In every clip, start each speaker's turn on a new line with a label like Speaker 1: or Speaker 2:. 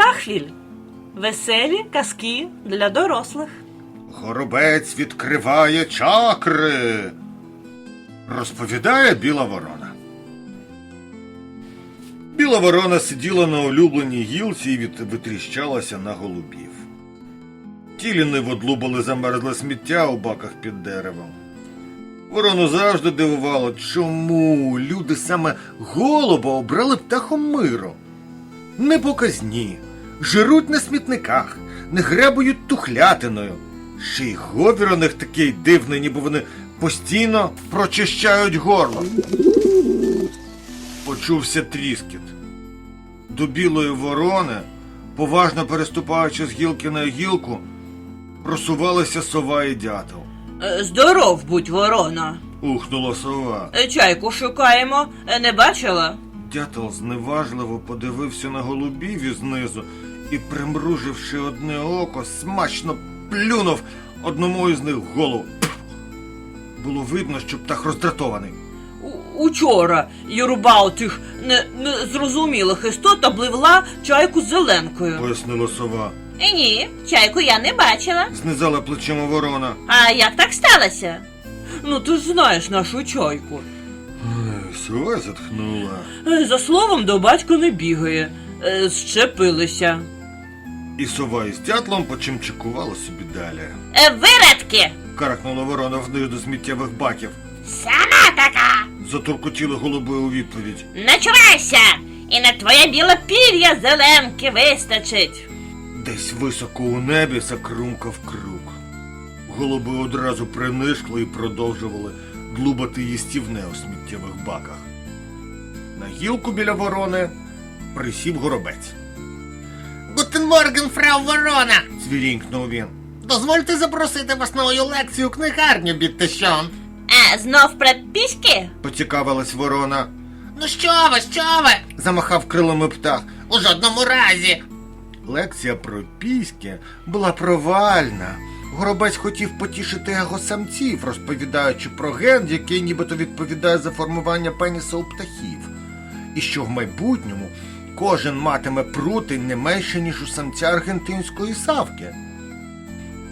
Speaker 1: Птахвіль. Веселі казки для дорослих.
Speaker 2: Горобець відкриває чакри. Розповідає біла ворона. Біла ворона сиділа на улюбленій гілці і витріщалася на голубів. Ті ліниво длубали замерзле сміття у баках під деревом. Ворону завжди дивувало, чому люди саме голуба обрали птахом миру. Не показні, жируть на смітниках, не гребують тухлятиною. Ще й говір у них такий дивний, ніби вони постійно прочищають горло. Почувся тріскіт. До білої ворони, поважно переступаючи з гілки на гілку, просувалися сова і дятел.
Speaker 1: Е, Здоров будь, ворона.
Speaker 2: Ухнула сова.
Speaker 1: Е, Чайку шукаємо. Е, Не бачила?
Speaker 2: Дятел зневажливо подивився на голубів ізнизу і, примруживши одне око, смачно плюнув одному із них в голову. Було видно, що птах роздратований.
Speaker 1: Учора юрба у тих не- незрозумілих істот обливла чайку зеленкою.
Speaker 2: Пояснила сова.
Speaker 3: Е, Ні, чайку я не бачила.
Speaker 2: Знизала плечима ворона.
Speaker 3: А як так сталося?
Speaker 1: Ну ти ж знаєш нашу чайку.
Speaker 2: Ой, Сова затхнула.
Speaker 1: Е, За словом до батька не бігає. Е, Щепилися.
Speaker 2: І сова із дятлом почимчикувала собі далі.
Speaker 3: Е, Виродки!
Speaker 2: Каркнула ворона вниз до сміттєвих баків.
Speaker 3: Сама така!
Speaker 2: Затуркотіли голуби у відповідь.
Speaker 3: Начувайся! І на твоє біле пір'я зеленки вистачить.
Speaker 2: Десь високо у небі закрумкав круг. Голуби одразу принишкли і продовжували длубати їстівне у сміттєвих баках. На гілку біля ворони присів горобець.
Speaker 4: Морген, фрау Ворона!
Speaker 2: Звірінькнув він.
Speaker 4: Дозвольте запросити вас на мою лекцію книгарню, Біттещон.
Speaker 3: А знов про піськи?
Speaker 2: Поцікавилась ворона.
Speaker 4: Ну що ви, що ви?
Speaker 2: Замахав крилами птах.
Speaker 4: У жодному разі.
Speaker 2: Лекція про піськи була провальна. Горобець хотів потішити його самців, розповідаючи про ген, який нібито відповідає за формування пеніса у птахів, і що в майбутньому кожен матиме прути не менше, ніж у самця аргентинської савки.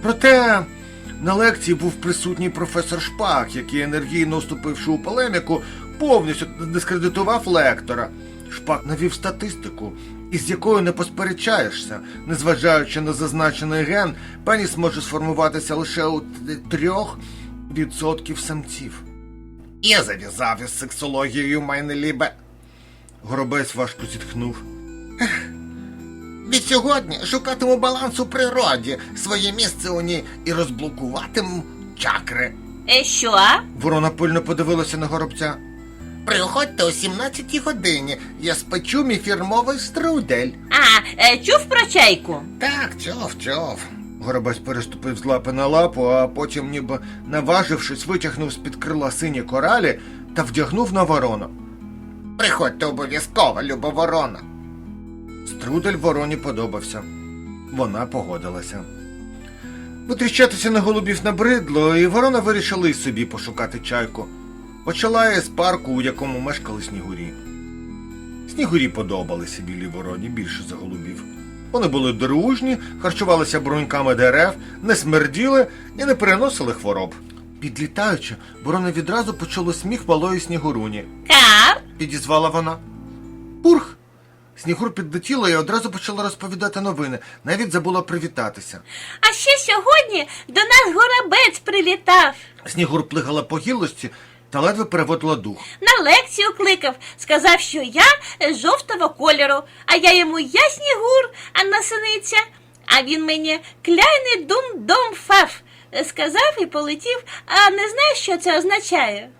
Speaker 2: Проте на лекції був присутній професор Шпак, який, енергійно вступивши у полеміку, повністю дискредитував лектора. Шпак навів статистику, із якою не посперечаєшся. Незважаючи на зазначений ген, пеніс може сформуватися лише у т- трьох відсотків самців.
Speaker 4: Я зав'язав із сексологією, майне лібе.
Speaker 2: Горобець важко зітхнув.
Speaker 4: Від сьогодні шукатиму баланс у природі, своє місце у ній і розблокуватиму чакри.
Speaker 3: Е, Що?
Speaker 2: Ворона пильно подивилася на горобця.
Speaker 4: Приходьте о 17 годині, я спечу мій фірмовий струдель.
Speaker 3: А, е, чув про чайку?
Speaker 4: Так, чов, чов.
Speaker 2: Горобець переступив з лапи на лапу, а потім, ніби наважившись, витягнув з-під крила сині коралі та вдягнув на ворону.
Speaker 4: Приходьте обов'язково, люба ворона.
Speaker 2: Струдель вороні подобався. Вона погодилася. Витріщатися на голубів набридло, і ворона вирішила й собі пошукати чайку. Почала із парку, у якому мешкали снігурі. Снігурі подобалися білій вороні більше за голубів. Вони були дружні, харчувалися бруньками дерев, не смерділи і не переносили хвороб. Підлітаючи, ворона відразу почула сміх малої снігуруні.
Speaker 3: Кар?
Speaker 2: Підізвала вона. Пурх! Снігур підлетіла і одразу почала розповідати новини, навіть забула привітатися.
Speaker 3: А ще сьогодні до нас горобець прилітав.
Speaker 2: Снігур плигала по гілості та ледве переводила дух.
Speaker 3: На лекцію кликав, сказав, що я жовтого кольору, а я йому я снігур, а насиниця. А він мені кляйний дум дом фаф е, сказав і полетів, а не знаю, що це означає.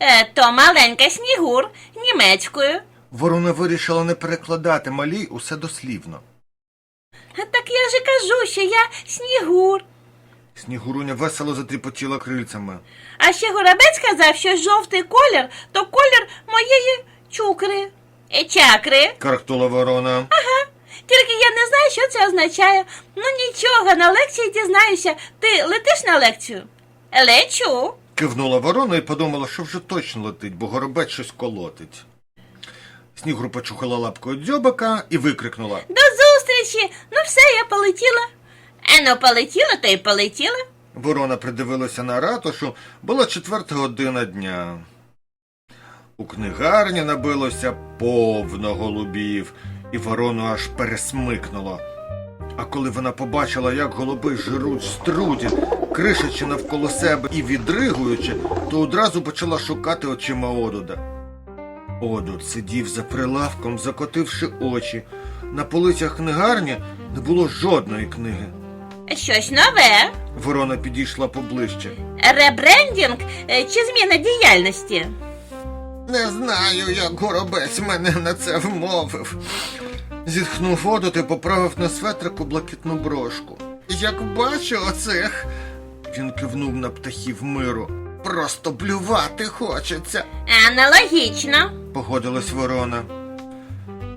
Speaker 3: Е, то маленька снігур німецькою.
Speaker 2: Ворона вирішила не перекладати малій усе дослівно.
Speaker 3: Так я же кажу, що я снігур.
Speaker 2: Снігуруня весело затріпотіла крильцями.
Speaker 3: А ще горобець сказав, що жовтий колір то колір моєї чукри. Е, Чакри.
Speaker 2: Карктула ворона.
Speaker 3: Тільки я не знаю, що це означає. Ну нічого, на лекції дізнаюся. Ти летиш на лекцію? Лечу.
Speaker 2: Кивнула ворона і подумала, що вже точно летить, бо горобець щось колотить. Снігур почухала лапкою дзьобика і викрикнула.
Speaker 3: До зустрічі! ну все, я полетіла. А ну полетіла, то й полетіла.
Speaker 2: Ворона придивилася на ратушу, була четверта година дня. У книгарні набилося повно голубів, і ворону аж пересмикнуло. А коли вона побачила, як голуби жируть струдін, кришачи навколо себе і відригуючи, то одразу почала шукати очима Одуда. Одуд сидів за прилавком, закотивши очі. На полицях книгарні не було жодної книги.
Speaker 3: Щось нове.
Speaker 2: Ворона підійшла поближче.
Speaker 3: Ребрендінг е, чи зміна діяльності?
Speaker 4: Не знаю, як горобець мене на це вмовив.
Speaker 2: Зітхнув Одут і поправив на светрику блакитну брошку.
Speaker 4: Як бачу оцих,
Speaker 2: Він кивнув на птахів миру.
Speaker 4: просто блювати хочеться.
Speaker 3: Аналогічно.
Speaker 2: Погодилась ворона.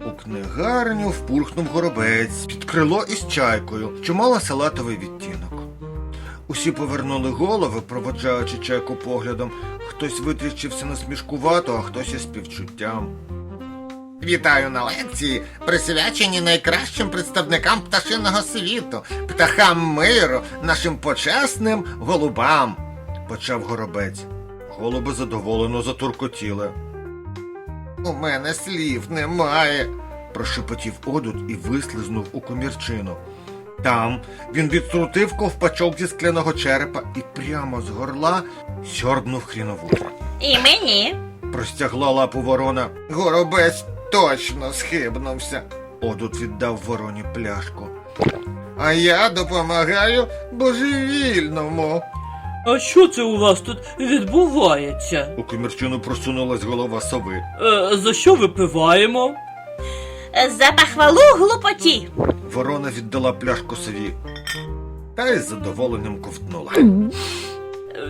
Speaker 2: У книгарню впурхнув горобець під крило із чайкою, що мала салатовий відтінок. Усі повернули голови, проводжаючи чайку поглядом. Хтось витріщився насмішкувато, а хтось із співчуттям.
Speaker 4: Вітаю на лекції, присвячені найкращим представникам пташиного світу, птахам миру, нашим почесним голубам.
Speaker 2: Почав горобець. Голуби задоволено затуркотіли.
Speaker 4: У мене слів немає.
Speaker 2: Прошепотів Одут і вислизнув у комірчину. Там він відструтив ковпачок зі скляного черепа і прямо з горла сьорбнув хріновуху.
Speaker 3: І мені.
Speaker 2: Простягла лапу ворона.
Speaker 4: Горобець точно схибнувся.
Speaker 2: Одут віддав вороні пляшку.
Speaker 4: А я допомагаю божевільному.
Speaker 1: А що це у вас тут відбувається?
Speaker 2: У комірчину просунулась голова сови.
Speaker 1: Е, за що випиваємо?
Speaker 3: Е, За похвалу глупоті.
Speaker 2: Ворона віддала пляшку сові. Та й з задоволенням ковтнула.
Speaker 1: Е,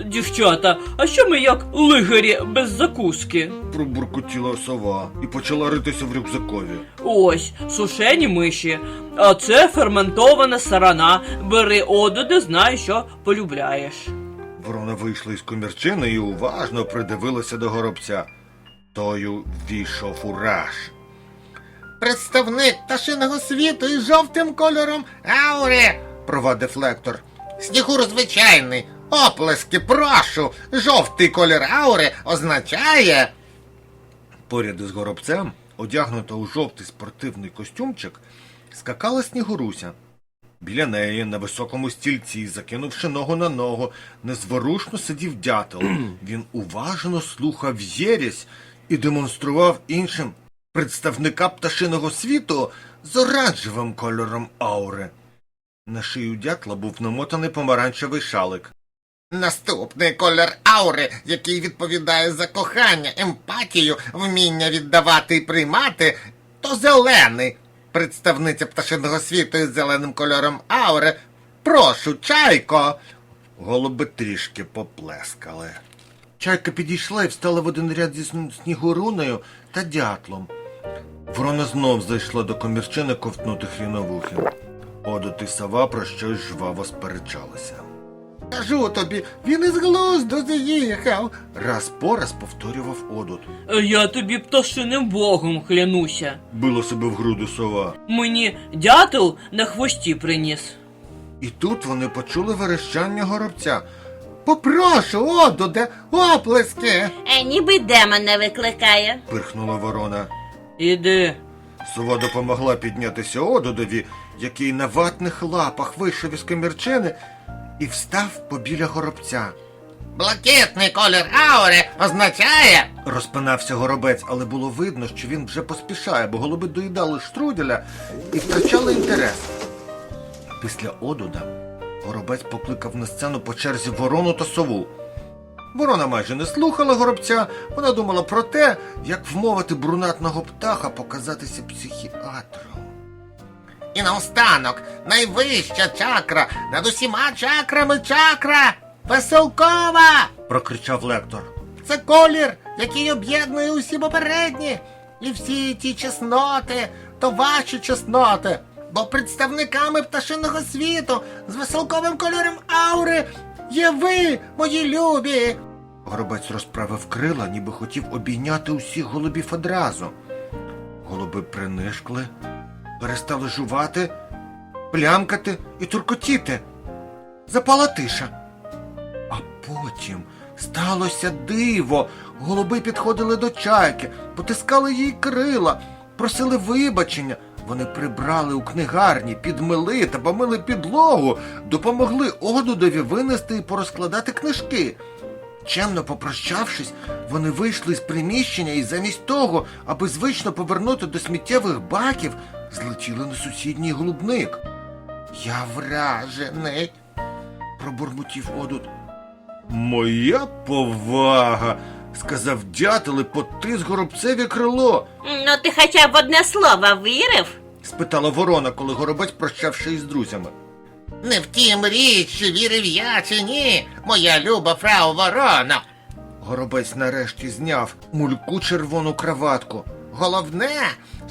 Speaker 1: Дівчата, а що ми як лигарі без закуски?
Speaker 2: Пробуркотіла сова і почала ритися в рюкзакові.
Speaker 1: Ось, сушені миші. А це ферментована сарана. Бери одуди, знай, що полюбляєш.
Speaker 2: Ворона вийшла із комірчини і уважно придивилася до горобця. Тою війшов ураж.
Speaker 4: Представник пташиного світу із жовтим кольором аури, провадив лектор. Снігур звичайний. Оплески, прошу. Жовтий колір аури означає.
Speaker 2: Поряд із горобцем, одягнута у жовтий спортивний костюмчик, скакала снігуруся. Біля неї, на високому стільці, закинувши ногу на ногу, незворушно сидів дятел. Він уважно слухав єрість і демонстрував іншим представника пташиного світу з оранжевим кольором аури. На шию дятла був намотаний помаранчевий шалик.
Speaker 4: Наступний колір аури, який відповідає за кохання, емпатію, вміння віддавати і приймати, то зелений. Представниця пташиного світу із зеленим кольором аури. Прошу, чайко.
Speaker 2: Голуби трішки поплескали. Чайка підійшла і встала в один ряд зі сн- снігурунею та дятлом. Ворона знов зайшла до комірчини ковтнути хріновухи. Одут і сова про щось жваво сперечалися.
Speaker 4: Кажу тобі, він із глузду з'їхав.
Speaker 2: Раз по раз повторював Одут.
Speaker 1: Е, Я тобі пташиним богом клянуся.
Speaker 2: Била себе в груди сова.
Speaker 1: Мені дятел на хвості приніс.
Speaker 2: І тут вони почули верещання горобця.
Speaker 4: Попрошу, одуде, оплески.
Speaker 3: Е, ніби демон не викликає.
Speaker 2: Пирхнула ворона.
Speaker 1: Іди.
Speaker 2: Сова допомогла піднятися Одудові, який на ватних лапах вийшов із комірчини і встав побіля горобця.
Speaker 4: Блакитний колір аури означає.
Speaker 2: Розпинався горобець, але було видно, що він вже поспішає, бо голуби доїдали штруделя і втрачали інтерес. Після одуда горобець покликав на сцену по черзі ворону та сову. Ворона майже не слухала горобця, вона думала про те, як вмовити брунатного птаха показатися психіатром.
Speaker 4: І наостанок найвища чакра над усіма чакрами чакра. Веселкова!
Speaker 2: прокричав лектор.
Speaker 4: Це колір, який об'єднує усі попередні. І всі ті чесноти, то ваші чесноти. Бо представниками пташиного світу з веселковим кольором аури є ви, мої любі.
Speaker 2: Горобець розправив крила, ніби хотів обійняти усіх голубів одразу. Голуби принишкли, перестали жувати плямкати і туркотіти. Запала тиша. А потім сталося диво. Голуби підходили до чайки, потискали їй крила, просили вибачення. Вони прибрали у книгарні, підмили та помили підлогу, допомогли Одудові винести і порозкладати книжки. Чемно попрощавшись, вони вийшли з приміщення і замість того, аби звично повернути до сміттєвих баків, злетіли на сусідній голубник. Я вражений, пробурмотів Одут. Моя повага, сказав дятел і потис горобцеві крило,
Speaker 5: Ну ти хоча б одне слово вірив?
Speaker 2: спитала ворона, коли горобець прощавшись з друзями.
Speaker 6: Не в тім річ, чи вірив я, чи ні, моя люба фрау Ворона.
Speaker 2: Горобець нарешті зняв мульку червону краватку.
Speaker 6: Головне,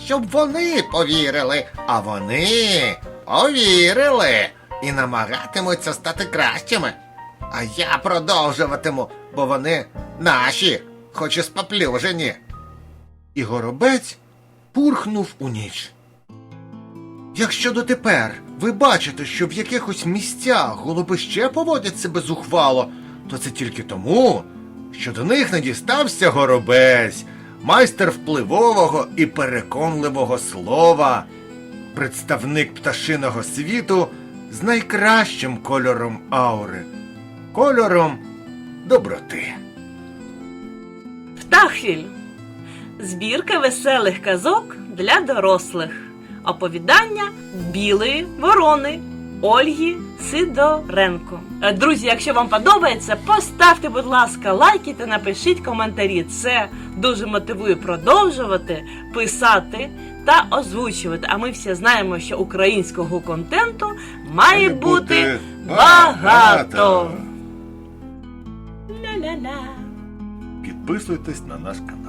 Speaker 6: щоб вони повірили, а вони повірили і намагатимуться стати кращими. А я продовжуватиму, бо вони наші, хоч і споплюжені.
Speaker 2: І горобець пурхнув у ніч. Якщо дотепер ви бачите, що в якихось місцях голуби ще поводять себе зухвало, то це тільки тому, що до них не дістався горобець, майстер впливового і переконливого слова, представник пташиного світу з найкращим кольором аури, кольором доброти.
Speaker 3: Птахвіль. Збірка веселих казок для дорослих. Оповідання білої ворони Ольги Сидоренко. Е, Друзі, якщо вам подобається, поставте, будь ласка, лайки та напишіть коментарі. Це дуже мотивує продовжувати, писати та озвучувати. А ми всі знаємо, що українського контенту має бути багато. Ля-ля-ля.
Speaker 2: Підписуйтесь на наш канал.